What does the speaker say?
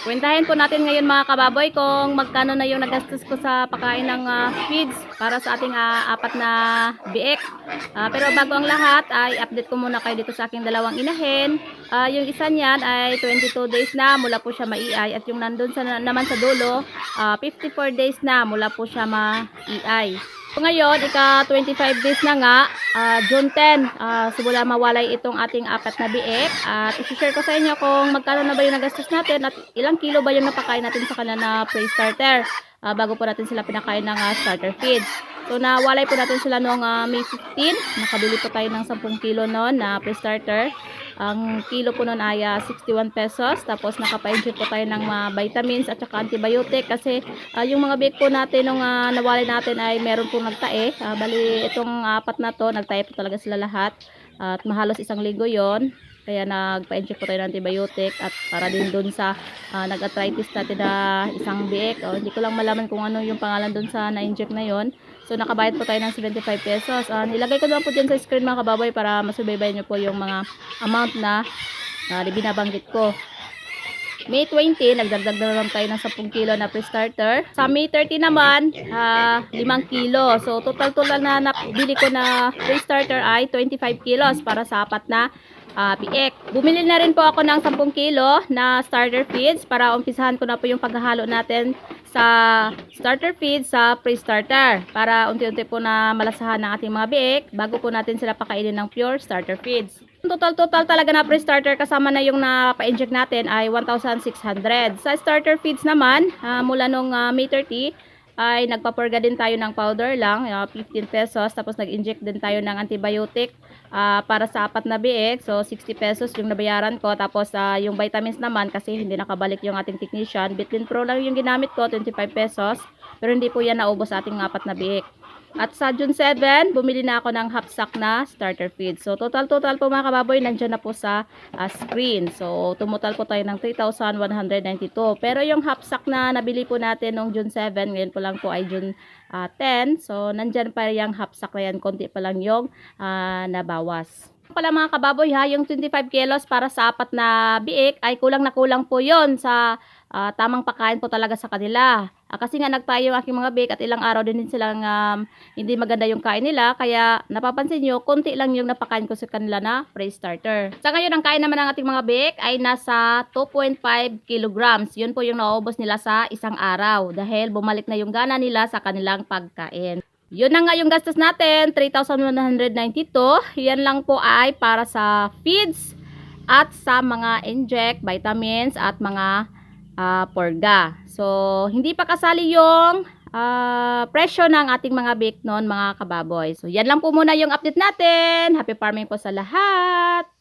Kwentahin po natin ngayon mga kababoy kung magkano na yung nagastos ko sa pagkain ng ah, feeds para sa ating ah, apat na biek. Ah, pero bago ang lahat ay update ko muna kayo dito sa aking dalawang inahin. Ah, yung isa niyan ay 22 days na mula po siya maiay at yung nandun sa, naman sa dulo ah, 54 days na mula po siya maiay. Ngayon, ika 25 days na nga, ah, June 10, ah, simula mawalay itong ating apat na biek. At isi-share ko sa inyo kung magkano na ba yung nagastos natin at ilang kilo ba yung napakain natin sa kanila na pre-starter ah, bago po natin sila pinakain ng ah, starter feeds. So nawalay po natin sila noong ah, May 15, nakabili po tayo ng 10 kilo noon na pre-starter. Ang kilo po noon ay ah, 61 pesos. Tapos nakapa-inject po tayo ng mga vitamins at saka antibiotic kasi ah, yung mga bake po natin nung uh, nawalay natin ay meron pong nagtae. Ah, bali itong apat na to, nagtae po talaga sila lahat. at mahalos isang linggo yon kaya nagpa-inject po tayo ng antibiotic at para din dun sa ah, nag-arthritis natin na isang biik. Oh, hindi ko lang malaman kung ano yung pangalan dun sa na-inject na yon. So nakabayad po tayo ng 75 pesos. Ah, nilagay ko naman po dyan sa screen mga kababoy para masubaybayan nyo po yung mga amount na uh, binabanggit ko. May 20, nagdagdag na naman tayo ng 10 kilo na pre-starter. Sa May 30 naman, ah, 5 kilo. So, total-total na nabili ko na pre-starter ay 25 kilos para sa apat na ah, piek. Bumili na rin po ako ng 10 kilo na starter feeds para umpisahan ko na po yung paghahalo natin sa starter feeds sa pre-starter para unti-unti po na malasahan ng ating mga biik bago po natin sila pakainin ng pure starter feeds. Total-total talaga na pre-starter kasama na yung napa-inject natin ay 1,600. Sa starter feeds naman, ah, mula nung ah, May 30, ay nagpapurga din tayo ng powder lang, ah, 15 pesos. Tapos nag-inject din tayo ng antibiotic ah, para sa apat na biik. So, 60 pesos yung nabayaran ko. Tapos ah, yung vitamins naman, kasi hindi nakabalik yung ating technician. Bitlin Pro lang yung ginamit ko, 25 pesos. Pero hindi po yan naubos sa ating apat na biik. At sa June 7, bumili na ako ng half sack na starter feed. So, total-total po mga kababoy, nandyan na po sa ah, screen. So, tumutal po tayo ng 3,192. Pero yung half sack na nabili po natin noong June 7, ngayon po lang po ay June ah, 10. So, nandyan pa yung half sack na yan. Konti pa lang yung ah, nabawas pala mga kababoy ha, yung 25 kilos para sa apat na biik ay kulang na kulang po yon sa ah, tamang pagkain po talaga sa kanila. Ah, kasi nga nagtayo yung aking mga biik at ilang araw din, din silang um, hindi maganda yung kain nila. Kaya napapansin nyo, konti lang yung napakain ko sa kanila na pre-starter. Sa ngayon, ang kain naman ng ating mga biik ay nasa 2.5 kilograms. Yun po yung naubos nila sa isang araw dahil bumalik na yung gana nila sa kanilang pagkain. Yun na nga yung gastos natin, 3,192. Yan lang po ay para sa feeds at sa mga inject, vitamins at mga ah, porga. So, hindi pa kasali yung ah, presyo ng ating mga bake noon mga kababoy. So, yan lang po muna yung update natin. Happy farming po sa lahat!